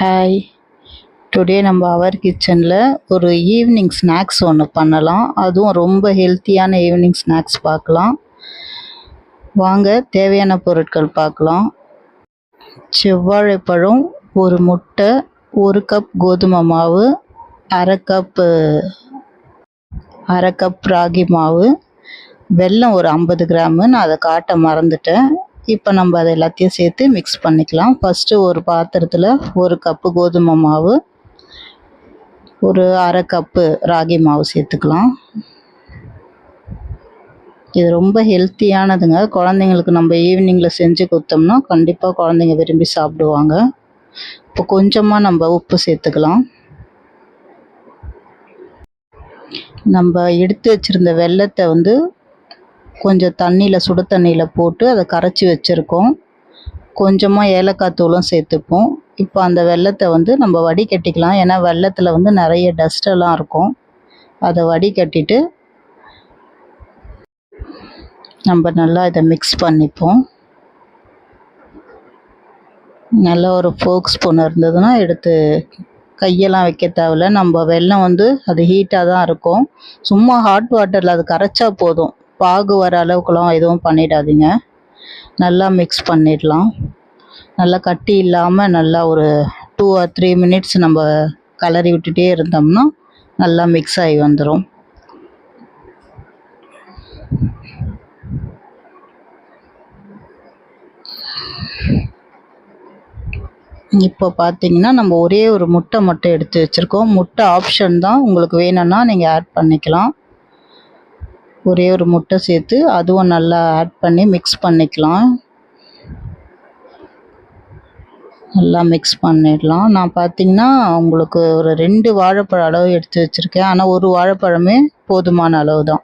Hi today நம்ம அவர் கிச்சனில் ஒரு ஈவினிங் ஸ்நாக்ஸ் ஒன்று பண்ணலாம். அதுவும் ரொம்ப ஹெல்த்தியான ஈவினிங் ஸ்நாக்ஸ் பார்க்கலாம். வாங்க தேவையான பொருட்கள் பார்க்கலாம். செவ்வாழைப்பழம் ஒரு முட்டை ஒரு கப் கோதுமை மாவு அரை கப்பு அரை கப் ராகி மாவு வெல்லம் ஒரு ஐம்பது கிராமு. நான் அதை காட்ட மறந்துட்டேன். இப்போ நம்ம அதை எல்லாத்தையும் சேர்த்து மிக்ஸ் பண்ணிக்கலாம். ஃபஸ்ட்டு ஒரு பாத்திரத்தில் ஒரு கப்பு கோதுமை மாவு ஒரு அரை கப்பு ராகி மாவு சேர்த்துக்கலாம். இது ரொம்ப ஹெல்த்தியானதுங்க குழந்தைங்களுக்கு நம்ம ஈவினிங்கில் செஞ்சு கொடுத்தோம்னா கண்டிப்பாக குழந்தைங்க விரும்பி சாப்பிடுவாங்க. இப்போ கொஞ்சமாக நம்ம உப்பு சேர்த்துக்கலாம். நம்ம எடுத்து வச்சுருந்த வெள்ளத்தை வந்து கொஞ்சம் தண்ணியில் சுடு தண்ணியில் போட்டு அதை கரைச்சி வச்சுருக்கோம். கொஞ்சமாக ஏலக்காய் தூளும் சேர்த்துப்போம். இப்போ அந்த வெள்ளத்தை வந்து நம்ம வடிகட்டிக்கலாம். ஏன்னா வெள்ளத்தில் வந்து நிறைய டஸ்ட்டெல்லாம் இருக்கும். அதை வடிகட்டிட்டு நம்ம நல்லா இதை மிக்ஸ் பண்ணிப்போம். நல்ல ஒரு ஃபோக் ஸ்பூன் இருந்ததுன்னா எடுத்து கையெல்லாம் வைக்க தேவையில்ல. நம்ம வெள்ளம் வந்து அது ஹீட்டாக தான் இருக்கும். சும்மா ஹாட் வாட்டரில் அது கரைச்சா போதும். பாகு வர அளவுக்குலாம் எதுவும் பண்ணிடாதீங்க. நல்லா மிக்ஸ் பண்ணிடலாம். நல்லா கட்டி இல்லாமல் நல்லா ஒரு டூ ஆர் த்ரீ மினிட்ஸ் நம்ம கலரி விட்டுட்டே இருந்தோம்னா நல்லா மிக்ஸ் ஆகி வந்துடும் இப்போ பார்த்தீங்கன்னா நம்ம ஒரே ஒரு முட்டை மட்டும் எடுத்து வச்சுருக்கோம். முட்டை ஆப்ஷன் தான் உங்களுக்கு வேணும்னா நீங்கள் ஆட் பண்ணிக்கலாம். ஒரே ஒரு முட்டை சேர்த்து அதுவும் நல்லா ஆட் பண்ணி மிக்ஸ் பண்ணிக்கலாம். நல்லா மிக்ஸ் பண்ணிடலாம். நான் பார்த்தீங்கன்னா உங்களுக்கு ஒரு ரெண்டு வாழைப்பழ அளவு எடுத்து வச்சுருக்கேன். ஆனால் ஒரு வாழைப்பழமே போதுமான அளவு தான்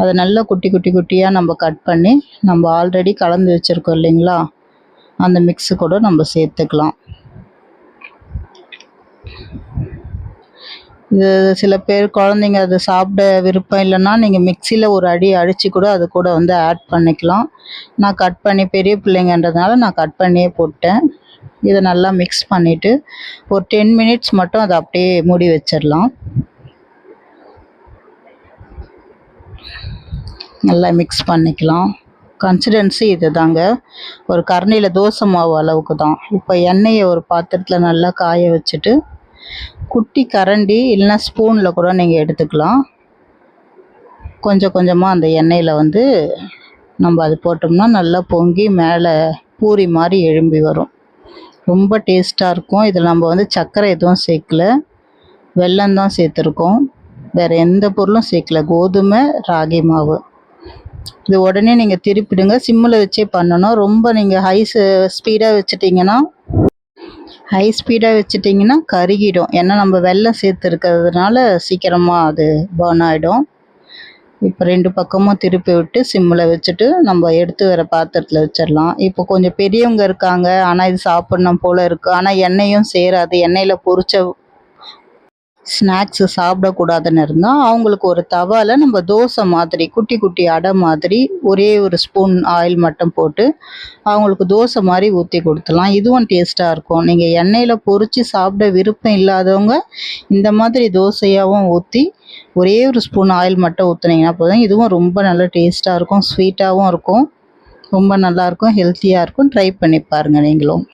அதை நல்லா குட்டி குட்டி குட்டியாக நம்ம கட் பண்ணி நம்ம ஆல்ரெடி கலந்து வச்சுருக்கோம் இல்லைங்களா? அந்த மிக்ஸு கூட நம்ம சேர்த்துக்கலாம். இது சில பேர் குழந்தைங்க அது சாப்பிட விருப்பம் இல்லைன்னா நீங்கள் மிக்சியில் ஒரு அடி அடித்து கூட அது கூட வந்து ஆட் பண்ணிக்கலாம். நான் கட் பண்ணி பெரிய பிள்ளைங்கன்றதுனால நான் கட் பண்ணியே போட்டேன். இதை நல்லா மிக்ஸ் பண்ணிவிட்டு ஒரு டென் மினிட்ஸ் மட்டும் அதை அப்படியே மூடி வச்சிடலாம். நல்லா மிக்ஸ் பண்ணிக்கலாம். கன்சிடென்சி இது தாங்க ஒரு கரண்டியில் தோசை மாவு அளவுக்கு தான். இப்போ எண்ணெயை ஒரு பாத்திரத்தில் நல்லா காய வச்சுட்டு குட்டி கரண்டி இல்லைன்னா ஸ்பூனில் கூட நீங்கள் எடுத்துக்கலாம். கொஞ்சம் கொஞ்சமாக அந்த எண்ணெயில் வந்து நம்ம அது போட்டோம்னா நல்லா பொங்கி மேலே பூரி மாதிரி எழும்பி வரும். ரொம்ப டேஸ்ட்டாக இருக்கும். இதில் நம்ம வந்து சர்க்கரை எதுவும் சேர்க்கல. வெல்லம் தான் சேர்த்துருக்கோம். வேறு எந்த பொருளும் சேர்க்கல. கோதுமை ராகி மாவு. இது உடனே நீங்கள் திருப்பிடுங்க. சிம்மில் வச்சே பண்ணணும். ரொம்ப நீங்கள் ஹை ஸ்பீடாக வச்சுட்டிங்கன்னா ஹை ஸ்பீடாக வச்சுட்டிங்கன்னா கருகிடும். ஏன்னா நம்ம வெள்ளம் சேர்த்துருக்கிறதுனால சீக்கிரமாக அது பர்ன் ஆகிடும் இப்போ ரெண்டு பக்கமும் திருப்பி விட்டு சிம்மில் வச்சுட்டு நம்ம எடுத்து வர பாத்திரத்தில் வச்சிடலாம். இப்போ கொஞ்சம் பெரியவங்க இருக்காங்க. ஆனால் இது சாப்பிட்ணும் போல் இருக்குது ஆனால் எண்ணெயும் சேராது. எண்ணெயில் பொரிச்ச ஸ்நாக்ஸு சாப்பிடக்கூடாதுன்னு இருந்தால் அவங்களுக்கு ஒரு தவாவில் நம்ம தோசை மாதிரி குட்டி குட்டி அடை மாதிரி ஒரே ஒரு ஸ்பூன் ஆயில் மட்டும் போட்டு அவங்களுக்கு தோசை மாதிரி ஊற்றி கொடுத்துலாம் இதுவும் டேஸ்ட்டாக இருக்கும். நீங்கள் எண்ணெயில் பொறிச்சு சாப்பிட விருப்பம் இல்லாதவங்க இந்த மாதிரி தோசையாகவும் ஊற்றி ஒரே ஒரு ஸ்பூன் ஆயில் மட்டும் ஊற்றுனீங்கன்னா போதும். இதுவும் ரொம்ப நல்ல டேஸ்ட்டாக இருக்கும் ஸ்வீட்டாகவும் இருக்கும். ரொம்ப நல்லாயிருக்கும் ஹெல்த்தியாக இருக்கும். ட்ரை பண்ணி பாருங்கள் நீங்களும்.